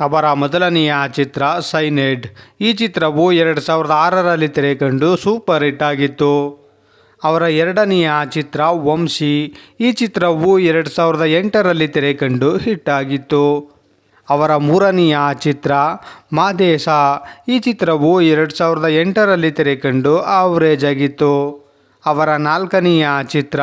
ಅವರ ಮೊದಲನೆಯ ಚಿತ್ರ ಸೈನೆಡ್. ಈ ಚಿತ್ರವು ಎರಡು ಸಾವಿರದ ಆರರಲ್ಲಿ ತೆರೆಕಂಡು ಸೂಪರ್ ಹಿಟ್ ಆಗಿತ್ತು. ಅವರ ಎರಡನೆಯ ಚಿತ್ರ ವಂಶಿ. ಈ ಚಿತ್ರವು ಎರಡು ಸಾವಿರದ ಎಂಟರಲ್ಲಿ ತೆರೆಕಂಡು ಹಿಟ್ ಆಗಿತ್ತು. ಅವರ ಮೂರನೆಯ ಚಿತ್ರ ಮಾದೇಶ ಈ ಚಿತ್ರವು ಎರಡು ಸಾವಿರದ ಎಂಟರಲ್ಲಿ ತೆರೆಕಂಡು ಆವ್ರೇಜ್ ಆಗಿತ್ತು. ಅವರ ನಾಲ್ಕನೆಯ ಚಿತ್ರ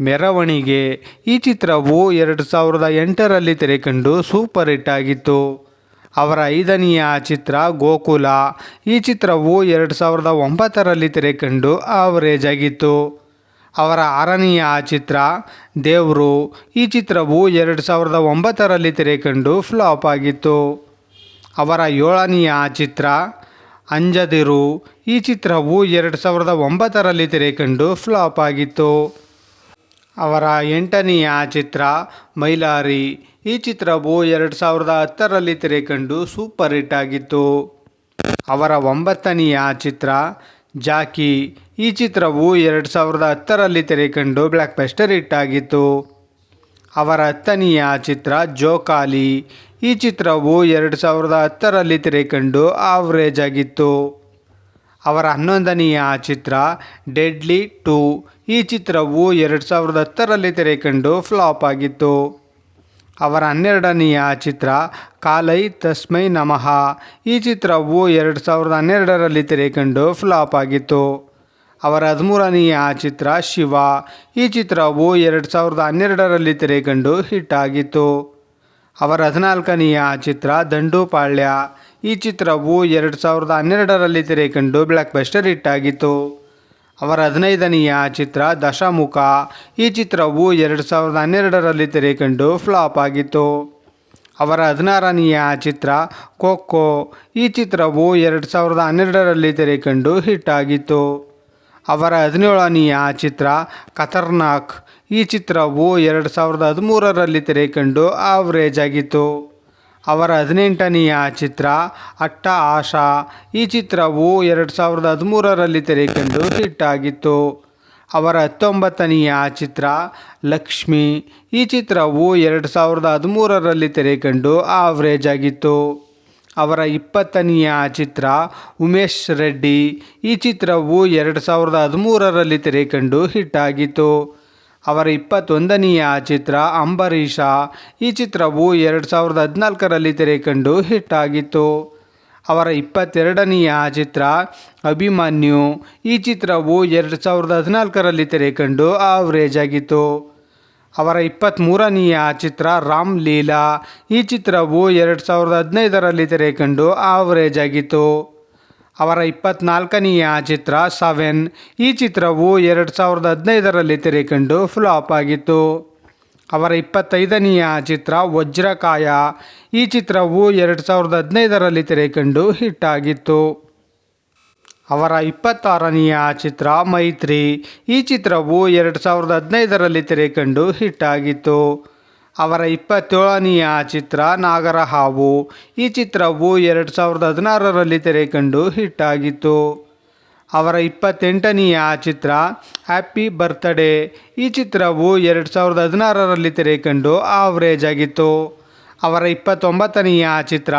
ಮೆರವಣಿಗೆ. ಈ ಚಿತ್ರವು ಎರಡು ಸಾವಿರದ ಎಂಟರಲ್ಲಿ ತೆರೆಕಂಡು ಸೂಪರ್ ಹಿಟ್ ಆಗಿತ್ತು. ಅವರ ಐದನೆಯ ಚಿತ್ರ ಗೋಕುಲ. ಈ ಚಿತ್ರವು ಎರಡು ಸಾವಿರದ ಒಂಬತ್ತರಲ್ಲಿ ತೆರೆಕಂಡು ಆವರೇಜ್ ಆಗಿತ್ತು. ಅವರ ಆರನೆಯ ಚಿತ್ರ ದೇವರು. ಈ ಚಿತ್ರವು ಎರಡು ಸಾವಿರದ ಒಂಬತ್ತರಲ್ಲಿ ತೆರೆಕಂಡು ಫ್ಲಾಪ್ ಆಗಿತ್ತು. ಅವರ ಏಳನೆಯ ಚಿತ್ರ ಅಂಜದಿರು. ಈ ಚಿತ್ರವು ಎರಡು ಸಾವಿರದ ಒಂಬತ್ತರಲ್ಲಿ ತೆರೆಕಂಡು ಫ್ಲಾಪ್ ಆಗಿತ್ತು. ಅವರ ಎಂಟನೆಯ ಚಿತ್ರ ಮೈಲಾರಿ. ಈ ಚಿತ್ರವು ಎರಡು ಸಾವಿರದ ಹತ್ತರಲ್ಲಿ ತೆರೆಕಂಡು ಸೂಪರ್ ಹಿಟ್ ಆಗಿತ್ತು. ಅವರ ಒಂಬತ್ತನೆಯ ಚಿತ್ರ ಜಾಕಿ. ಈ ಚಿತ್ರವು ಎರಡು ಸಾವಿರದ ಹತ್ತರಲ್ಲಿ ತೆರೆಕಂಡು ಬ್ಲ್ಯಾಕ್ ಪೆಸ್ಟರ್ ಹಿಟ್ ಆಗಿತ್ತು. ಅವರ ಹತ್ತನೆಯ ಚಿತ್ರ ಜೋಕಾಲಿ. ಈ ಚಿತ್ರವು ಎರಡು ಸಾವಿರದ ಹತ್ತರಲ್ಲಿ ತೆರೆಕಂಡು ಆವ್ರೇಜ್ ಆಗಿತ್ತು. ಅವರ ಹನ್ನೊಂದನೆಯ ಚಿತ್ರ ಡೆಡ್ಲಿ ಟು. ಈ ಚಿತ್ರವು ಎರಡು ಸಾವಿರದ ಹತ್ತರಲ್ಲಿ ತೆರೆಕಂಡು ಫ್ಲಾಪ್ ಆಗಿತ್ತು. ಅವರ ಹನ್ನೆರಡನೆಯ ಚಿತ್ರ ಕಾಲೈ ತಸ್ಮೈ ನಮಃ. ಈ ಚಿತ್ರವು ಎರಡು ಸಾವಿರದ ಹನ್ನೆರಡರಲ್ಲಿ ತೆರೆಕಂಡು ಫ್ಲಾಪ್ ಆಗಿತ್ತು. ಅವರ ಹದಿಮೂರನೆಯ ಚಿತ್ರ ಶಿವ. ಈ ಚಿತ್ರವು ಎರಡು ಸಾವಿರದ ಹನ್ನೆರಡರಲ್ಲಿ ತೆರೆಕಂಡು ಹಿಟ್ ಆಗಿತ್ತು. ಅವರ ಹದಿನಾಲ್ಕನೆಯ ಚಿತ್ರ ದಂಡುಪಾಳ್ಯ. ಈ ಚಿತ್ರವು ಎರಡು ಸಾವಿರದ ಹನ್ನೆರಡರಲ್ಲಿ ತೆರೆಕಂಡು ಬ್ಲ್ಯಾಕ್ ಬಸ್ಟರ್ ಹಿಟ್ ಆಗಿತ್ತು. ಅವರ ಹದಿನೈದನೆಯ ಚಿತ್ರ ದಶಮುಖ. ಈ ಚಿತ್ರವು ಎರಡು ಸಾವಿರದ ಹನ್ನೆರಡರಲ್ಲಿ ತೆರೆಕಂಡು ಫ್ಲಾಪ್ ಆಗಿತ್ತು. ಅವರ ಹದಿನಾರನೆಯ ಚಿತ್ರ ಖೋಖೋ. ಈ ಚಿತ್ರವು ಎರಡು ಸಾವಿರದ ಹನ್ನೆರಡರಲ್ಲಿ ತೆರೆಕಂಡು ಹಿಟ್ ಆಗಿತ್ತು. ಅವರ ಹದಿನೇಳನೆಯ ಚಿತ್ರ ಖತರ್ನಾಕ್. ಈ ಚಿತ್ರವು ಎರಡು ಸಾವಿರದ ಹದಿಮೂರರಲ್ಲಿ ತೆರೆಕಂಡು ಆವ್ರೇಜ್ ಆಗಿತ್ತು. ಅವರ ಹದಿನೆಂಟನೆಯ ಚಿತ್ರ ಅಟ್ಟ ಆಶಾ. ಈ ಚಿತ್ರವು ಎರಡು ಸಾವಿರದ ಹದಿಮೂರರಲ್ಲಿ ತೆರೆಕಂಡು ಹಿಟ್ಟಾಗಿತ್ತು ಅವರ ಹತ್ತೊಂಬತ್ತನೆಯ ಚಿತ್ರ ಲಕ್ಷ್ಮಿ. ಈ ಚಿತ್ರವು ಎರಡು ಸಾವಿರದ ಹದಿಮೂರರಲ್ಲಿ ತೆರೆಕಂಡು ಆವ್ರೇಜ್ ಆಗಿತ್ತು. ಅವರ ಇಪ್ಪತ್ತನೆಯ ಚಿತ್ರ ಉಮೇಶ್ ರೆಡ್ಡಿ. ಈ ಚಿತ್ರವು ಎರಡು ಸಾವಿರದ ಹದಿಮೂರರಲ್ಲಿ ತೆರೆಕಂಡು ಹಿಟ್ ಆಗಿತ್ತು. ಅವರ ಇಪ್ಪತ್ತೊಂದನೆಯ ಚಿತ್ರ ಅಂಬರೀಷ. ಈ ಚಿತ್ರವು ಎರಡು ಸಾವಿರದ ಹದಿನಾಲ್ಕರಲ್ಲಿ ತೆರೆಕಂಡು ಹಿಟ್ ಆಗಿತ್ತು. ಅವರ ಇಪ್ಪತ್ತೆರಡನೆಯ ಚಿತ್ರ ಅಭಿಮನ್ಯು. ಈ ಚಿತ್ರವು ಎರಡು ಸಾವಿರದ ಹದಿನಾಲ್ಕರಲ್ಲಿ ತೆರೆಕಂಡು ಆವ್ರೇಜ್ ಆಗಿತ್ತು. ಅವರ ಇಪ್ಪತ್ತ್ಮೂರನೆಯ ಚಿತ್ರ ರಾಮ್ ಲೀಲಾ. ಈ ಚಿತ್ರವು ಎರಡು ಸಾವಿರದ ಹದಿನೈದರಲ್ಲಿ ತೆರೆಕಂಡು ಆವರೇಜ್ ಆಗಿತ್ತು. ಅವರ ಇಪ್ಪತ್ನಾಲ್ಕನೆಯ ಚಿತ್ರ ಸೆವೆನ್. ಈ ಚಿತ್ರವು ಎರಡು ಸಾವಿರದ ಹದಿನೈದರಲ್ಲಿ ತೆರೆಕಂಡು ಫ್ಲಾಪ್ ಆಗಿತ್ತು. ಅವರ ಇಪ್ಪತ್ತೈದನೆಯ ಚಿತ್ರ ವಜ್ರಕಾಯ. ಈ ಚಿತ್ರವು ಎರಡು ಸಾವಿರದ ಹದಿನೈದರಲ್ಲಿ ತೆರೆಕಂಡು ಹಿಟ್ ಆಗಿತ್ತು. ಅವರ ಇಪ್ಪತ್ತಾರನೆಯ ಚಿತ್ರ ಮೈತ್ರಿ. ಈ ಚಿತ್ರವು ಎರಡು ಸಾವಿರದ ಹದಿನೈದರಲ್ಲಿ ತೆರೆಕಂಡು ಹಿಟ್ ಆಗಿತ್ತು. ಅವರ ಇಪ್ಪತ್ತೇಳನೆಯ ಚಿತ್ರ ನಾಗರ ಹಾವು ಈ ಚಿತ್ರವು ಎರಡು ಸಾವಿರದ ಹದಿನಾರರಲ್ಲಿ ತೆರೆಕಂಡು ಹಿಟ್ ಆಗಿತ್ತು. ಅವರ ಇಪ್ಪತ್ತೆಂಟನೆಯ ಚಿತ್ರ ಹ್ಯಾಪಿ ಬರ್ತ್ಡೇ. ಈ ಚಿತ್ರವು ಎರಡು ಸಾವಿರದ ಹದಿನಾರರಲ್ಲಿ ತೆರೆಕಂಡು ಆವ್ರೇಜ್ ಆಗಿತ್ತು. ಅವರ ಇಪ್ಪತ್ತೊಂಬತ್ತನೆಯ ಚಿತ್ರ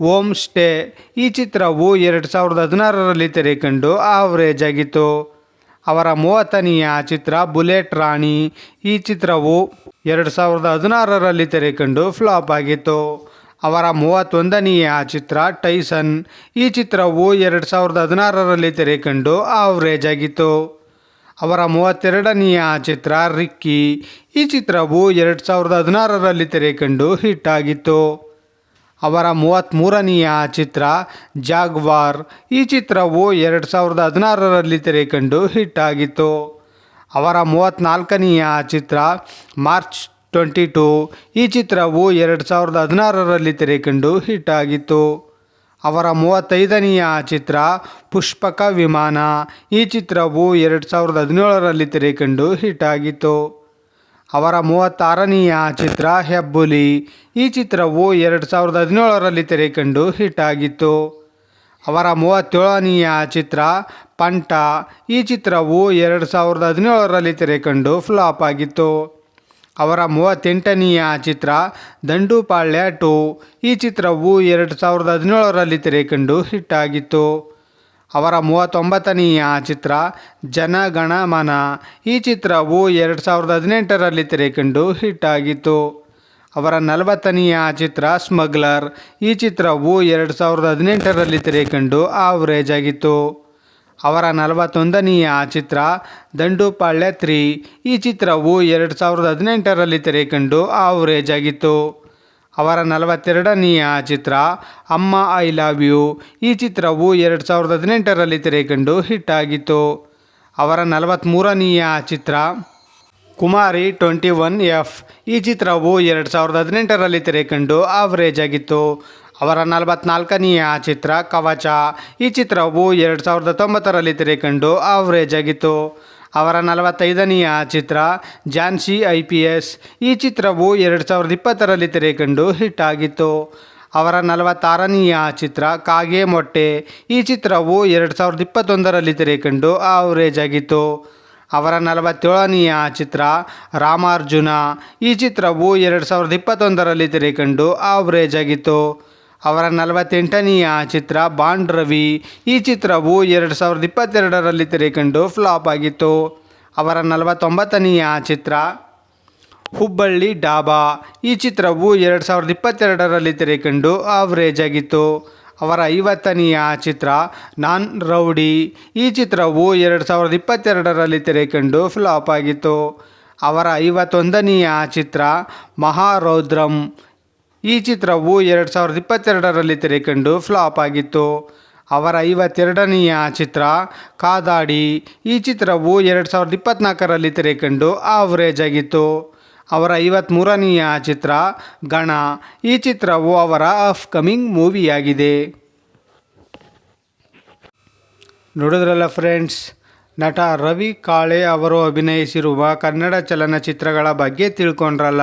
ಓಮ್ ಸ್ಟೇ. ಈ ಚಿತ್ರವು ಎರಡು ಸಾವಿರದ ಹದಿನಾರರಲ್ಲಿ ತೆರೆಕಂಡು ಆವ್ರೇಜ್ ಆಗಿತ್ತು. ಅವರ ಮೂವತ್ತನೆಯ ಚಿತ್ರ ಬುಲೆಟ್ ರಾಣಿ. ಈ ಚಿತ್ರವು ಎರಡು ಸಾವಿರದ ಹದಿನಾರರಲ್ಲಿ ತೆರೆಕಂಡು ಫ್ಲಾಪ್ ಆಗಿತ್ತು. ಅವರ ಮೂವತ್ತೊಂದನೆಯ ಚಿತ್ರ ಟೈಸನ್. ಈ ಚಿತ್ರವು ಎರಡು ಸಾವಿರದ ಹದಿನಾರರಲ್ಲಿ ತೆರೆಕಂಡು ಆವ್ರೇಜ್ ಆಗಿತ್ತು. ಅವರ ಮೂವತ್ತೆರಡನೆಯ ಚಿತ್ರ ರಿಕ್ಕಿ. ಈ ಚಿತ್ರವು ಎರಡು ಸಾವಿರದ ಹದಿನಾರರಲ್ಲಿ ತೆರೆಕಂಡು ಹಿಟ್ ಆಗಿತ್ತು. ಅವರ ಮೂವತ್ತ್ಮೂರನೆಯ ಚಿತ್ರ ಜಾಗ್ವಾರ್. ಈ ಚಿತ್ರವು ಎರಡು ಸಾವಿರದ ಹದಿನಾರರಲ್ಲಿ ತೆರೆಕಂಡು ಹಿಟ್ ಆಗಿತ್ತು. ಅವರ ಮೂವತ್ತ್ನಾಲ್ಕನೆಯ ಚಿತ್ರ ಮಾರ್ಚ್ ಟ್ವೆಂಟಿ ಟೂ. ಈ ಚಿತ್ರವು ಎರಡು ಸಾವಿರದ ಹದಿನಾರರಲ್ಲಿ ತೆರೆಕಂಡು ಹಿಟ್ ಆಗಿತ್ತು. ಅವರ ಮೂವತ್ತೈದನೆಯ ಚಿತ್ರ ಪುಷ್ಪಕ ವಿಮಾನ. ಈ ಚಿತ್ರವು ಎರಡು ಸಾವಿರದ ಹದಿನೇಳರಲ್ಲಿ ತೆರೆಕಂಡು ಹಿಟ್ ಆಗಿತ್ತು. ಅವರ ಮೂವತ್ತಾರನೆಯ ಚಿತ್ರ ಹೆಬ್ಬುಲಿ. ಈ ಚಿತ್ರವು ಎರಡು ಸಾವಿರದ ಹದಿನೇಳರಲ್ಲಿ ತೆರೆಕಂಡು ಹಿಟ್ ಆಗಿತ್ತು. ಅವರ ಮೂವತ್ತೇಳನೆಯ ಚಿತ್ರ ಪಂಟ. ಈ ಚಿತ್ರವು ಎರಡು ಸಾವಿರದ ಹದಿನೇಳರಲ್ಲಿ ತೆರೆಕಂಡು ಫ್ಲಾಪ್ ಆಗಿತ್ತು. ಅವರ ಮೂವತ್ತೆಂಟನೆಯ ಚಿತ್ರ ದಂಡುಪಾಳ್ಯ ಟು. ಈ ಚಿತ್ರವು ಎರಡು ಸಾವಿರದ ಹದಿನೇಳರಲ್ಲಿ ತೆರೆಕಂಡು ಹಿಟ್ ಆಗಿತ್ತು. ಅವರ ಮೂವತ್ತೊಂಬತ್ತನೆಯ ಚಿತ್ರ ಜನಗಣಮನ. ಈ ಚಿತ್ರವು ಎರಡು ಸಾವಿರದ ಹದಿನೆಂಟರಲ್ಲಿ ತೆರೆಕಂಡು ಹಿಟ್ ಆಗಿತ್ತು. ಅವರ ನಲವತ್ತನೆಯ ಚಿತ್ರ ಸ್ಮಗ್ಲರ್. ಈ ಚಿತ್ರವು ಎರಡು ಸಾವಿರದ ಹದಿನೆಂಟರಲ್ಲಿ ತೆರೆಕಂಡು ಆವರೇಜ್ ಆಗಿತ್ತು. ಅವರ ನಲವತ್ತೊಂದನೆಯ ಚಿತ್ರ ದಂಡುಪಾಳ್ಯ ತ್ರೀ. ಈ ಚಿತ್ರವು ಎರಡು ಸಾವಿರದ ಹದಿನೆಂಟರಲ್ಲಿ ತೆರೆಕಂಡು ಆವರೇಜ್ ಆಗಿತ್ತು. ಅವರ ನಲವತ್ತೆರಡನೆಯ ಚಿತ್ರ, ಅಮ್ಮ, ಐ ಲವ್ ಯು. ಈ ಚಿತ್ರವು ಎರಡು ಸಾವಿರದ ಹದಿನೆಂಟರಲ್ಲಿ ತೆರೆಕಂಡು ಹಿಟ್ಟಾಗಿತ್ತು ಅವರ ನಲವತ್ತ್ಮೂರನೆಯ ಚಿತ್ರ, ಕುಮಾರಿ ಟ್ವೆಂಟಿ ಒನ್ ಎಫ್. ಈ ಚಿತ್ರವು ಎರಡು ಸಾವಿರದ ಹದಿನೆಂಟರಲ್ಲಿ ತೆರೆಕಂಡು ಆವರೇಜ್ ಆಗಿತ್ತು. ಅವರ ನಲವತ್ನಾಲ್ಕನೆಯ ಚಿತ್ರ, ಕವಚ. ಈ ಚಿತ್ರವು ಎರಡು ಸಾವಿರದ ತೊಂಬತ್ತರಲ್ಲಿ ತೆರೆಕಂಡು ಆವರೇಜ್ ಆಗಿತ್ತು. ಅವರ ನಲವತ್ತೈದನೆಯ ಚಿತ್ರ, ಝಾನ್ಸಿ ಐ ಪಿ ಎಸ್. ಈ ಚಿತ್ರವು ಎರಡು ಸಾವಿರದ ಇಪ್ಪತ್ತರಲ್ಲಿ ತೆರೆಕಂಡು ಹಿಟ್ ಆಗಿತ್ತು. ಅವರ ನಲವತ್ತಾರನೆಯ ಚಿತ್ರ, ಕಾಗೆ ಮೊಟ್ಟೆ. ಈ ಚಿತ್ರವು ಎರಡು ಸಾವಿರದ ಇಪ್ಪತ್ತೊಂದರಲ್ಲಿ ತೆರೆಕಂಡು ಆವರೇಜ್ ಆಗಿತ್ತು. ಅವರ ನಲವತ್ತೇಳನೆಯ ಚಿತ್ರ, ರಾಮಾರ್ಜುನ. ಈ ಚಿತ್ರವು ಎರಡು ಸಾವಿರದ ಇಪ್ಪತ್ತೊಂದರಲ್ಲಿ ತೆರೆಕಂಡು ಆವರೇಜ್ ಆಗಿತ್ತು. ಅವರ ನಲವತ್ತೆಂಟನೆಯ ಚಿತ್ರ ಬಾಂಡ್ ರವಿ. ಈ ಚಿತ್ರವು ಎರಡು ಸಾವಿರದ ಇಪ್ಪತ್ತೆರಡರಲ್ಲಿ ತೆರೆಕಂಡು ಫ್ಲಾಪ್ ಆಗಿತ್ತು. ಅವರ ನಲವತ್ತೊಂಬತ್ತನೆಯ ಚಿತ್ರ ಹುಬ್ಬಳ್ಳಿ ಡಾಬಾ. ಈ ಚಿತ್ರವು ಎರಡು ಸಾವಿರದ ಇಪ್ಪತ್ತೆರಡರಲ್ಲಿ ತೆರೆಕಂಡು ಆವರೇಜ್ ಆಗಿತ್ತು. ಅವರ ಐವತ್ತನೆಯ ಚಿತ್ರ ನಾನ್ ರೌಡಿ. ಈ ಚಿತ್ರವು ಎರಡು ಸಾವಿರದ ಇಪ್ಪತ್ತೆರಡರಲ್ಲಿ ತೆರೆಕಂಡು ಫ್ಲಾಪ್ ಆಗಿತ್ತು. ಅವರ ಐವತ್ತೊಂದನೆಯ ಚಿತ್ರ ಮಹಾರೌದ್ರಂ. ಈ ಚಿತ್ರವು ಎರಡು ಸಾವಿರದ ಇಪ್ಪತ್ತೆರಡರಲ್ಲಿ ತೆರೆಕಂಡು ಫ್ಲಾಪ್ ಆಗಿತ್ತು. ಅವರ ಐವತ್ತೆರಡನೆಯ ಚಿತ್ರ, ಕಾದಾಡಿ, ಈ ಚಿತ್ರವು ಎರಡು ಸಾವಿರದ ಇಪ್ಪತ್ತ್ನಾಲ್ಕರಲ್ಲಿ ತೆರೆಕಂಡು ಆವರೇಜ್ ಆಗಿತ್ತು. ಅವರ ಐವತ್ತ್ಮೂರನೆಯ ಚಿತ್ರ, ಗಣ, ಈ ಚಿತ್ರವು ಅವರ ಅಪ್ಕಮಿಂಗ್ ಮೂವಿಯಾಗಿದೆ ನೋಡಿದ್ರಲ್ಲ ಫ್ರೆಂಡ್ಸ್ ನಟ ರವಿ ಕಾಳೆ ಅವರು ಅಭಿನಯಿಸಿರುವ ಕನ್ನಡ ಚಲನಚಿತ್ರಗಳ ಬಗ್ಗೆ ತಿಳ್ಕೊಂಡ್ರಲ್ಲ?